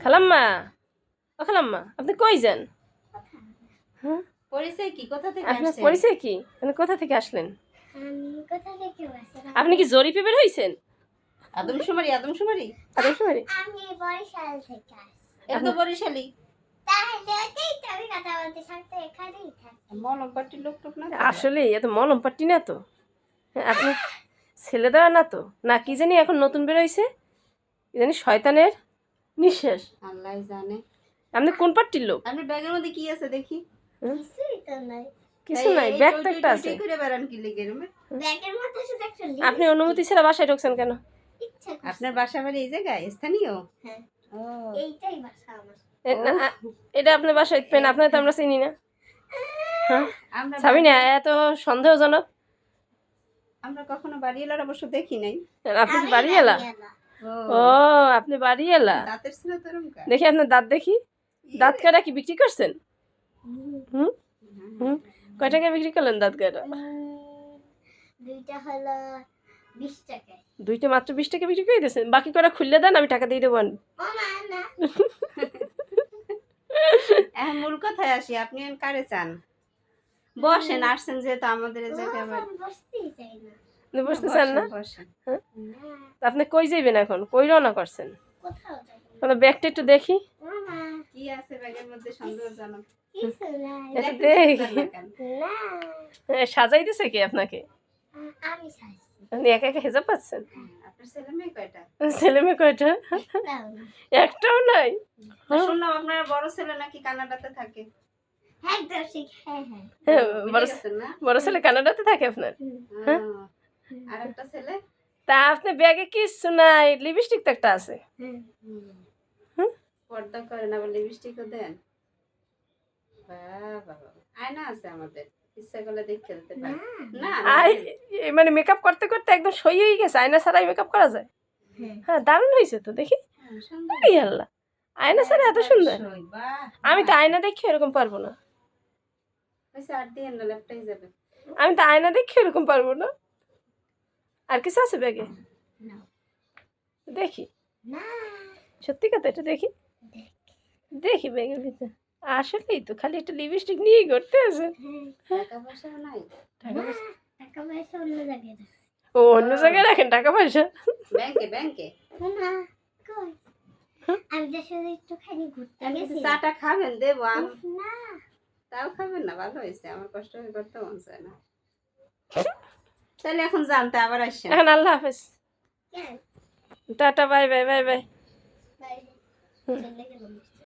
খালাম্মা? ও খালাম্মা আপনি কই যান? হ্যাঁ? পরিচয় কি? কোথা থেকে আপনার আসছেন? পরিচয় কি? আপনি কোথা থেকে আসলেন? আমি কোথা থেকে বলছিলাম আপনি কি জরিপে বের হয়েছেন আদমশুমারি আদমশুমারি? আদমশুমারি? আমি বরিশাল থেকে আসছি। এটা তো বরিশালী? তাহলে ওটাই তো আমি কথা বলতে থাকতে এখানেই থাকি মলম পার্টির লোক টোক না তো? আসলে এত মলম পাট্টি না তো? হ্যাঁ, আপনি ছেলে দেওয়া না তো? না কি জানি এখন নতুন বেরোইছে কি জানি শয়তানের? নিঃশ্বাস আল্লাহ জানে। আপনি কোন পার্টির লোক? আপনার ব্যাগের মধ্যে কি আছে দেখি? কিছুই তো নাই। কিছু নাই ব্যাগ তো একটা আছে। টুই করে বেড়ান কি লিখে রুমে? ব্যাগের মধ্যে শুধু একটা লিপ আপনি অনুমতি ছাড়া বাসায় ঢুকছেন কেন। আপনার বাসা বাড়ি এই জায়গায়? স্থানীয়? হ্যাঁ। এইটাই বাসা আমার। না, আ- এটা আপনার বাসায় পেন আপনার তো আমরা চিনি না। হ্যাঁ? সাবিনা এত সন্দেহজনক? আমরা কখনো বাড়ি এলার অবশ্য দেখি নাই। আপনি বাড়ি এলা। ও। ও আপনি বাড়ি এলা? দেখি আপনার দাঁত দেখি। দাঁত কাটা কি বিক্রি করছেন? হুম। হুম? কয় টাকা বিক্রি করলেন দাঁত কাটা দুইটা হলো দুইটা মাত্র বিশ টাকা বিক্রি করে দিয়েছেন। বাকি করে খুললে দেন আমি টাকা দিয়ে দেবো। মূল কথায় আসি আপনি এখন কারে চান? বসেন আসছেন যেহেতু আমাদের চাই না আপনি বুঝতে চান না? তা আপনি কই যাইবেন এখন? কই রওনা করছেন। মানে ব্যাগটা একটু দেখি। কি আছে ব্যাগের মধ্যে সন্দেহজনক সাজাই দিছে কি আপনাকে? আপনি একা একা হেজাব পাচ্ছেন? আপনার ছেলে মেয়ে কয়টা? একটাও নাই। শুনলাম আপনার বড় ছেলে নাকি কানাডাতে থাকে। হ্যাঁ হ্যাঁ হ্যাঁ। হ্যাঁ, বড় ছেলে কানাডাতে থাকে আপনার? হ্যাঁ? আর একটা ছেলে। তা আপনি ব্যাগে কিচ্ছু নাই লিপস্টিক তো একটা আছে? পর্দা করেন আবার লিপস্টিকও দেন। আয়না আছে আমাদের মানে মেকআপ করতে করতে একদম সই হয়ে গেছে আয়না ছাড়াই মেকআপ করা যায়। হ্যাঁ। হ্যাঁ দারুণ হয়েছে তো দেখি। হ্যাঁ, আল্লাহ আয়না ছাড়া এত সুন্দর। আমি তো আয়না দেখি এরকম পারব না। আমি তো আয়না দেখি এরকম পারব না। আর কিছু আছে ব্যাগে? দেখি। না। সত্যি কথা এটা দেখি? দেখি। ব্যাগের ভিতরে। আসলেই তো খালি একটা লিপস্টিক নিয়েই করতে আছে হ্যাঁ টাকা পয়সা নাই। টাকা পয়সা? টাকা পয়সা অন্য জায়গায় রাখ। ও অন্য জায়গায় রাখেন টাকা পয়সা ব্যাংকে ব্যাংকে। না কই? আমি তো শুধু একটুখানি ঘুরতে গেছি। চাটা খাবেন দেবো না। তাও খাবেন না ভালো হয়েছে। আমার কষ্ট হয়ে করতে মন চায় না। তাহলে এখন জানতে আবার আসছেন এখন আল্লাহ হাফেজ। কেন tata bye bye bye bye.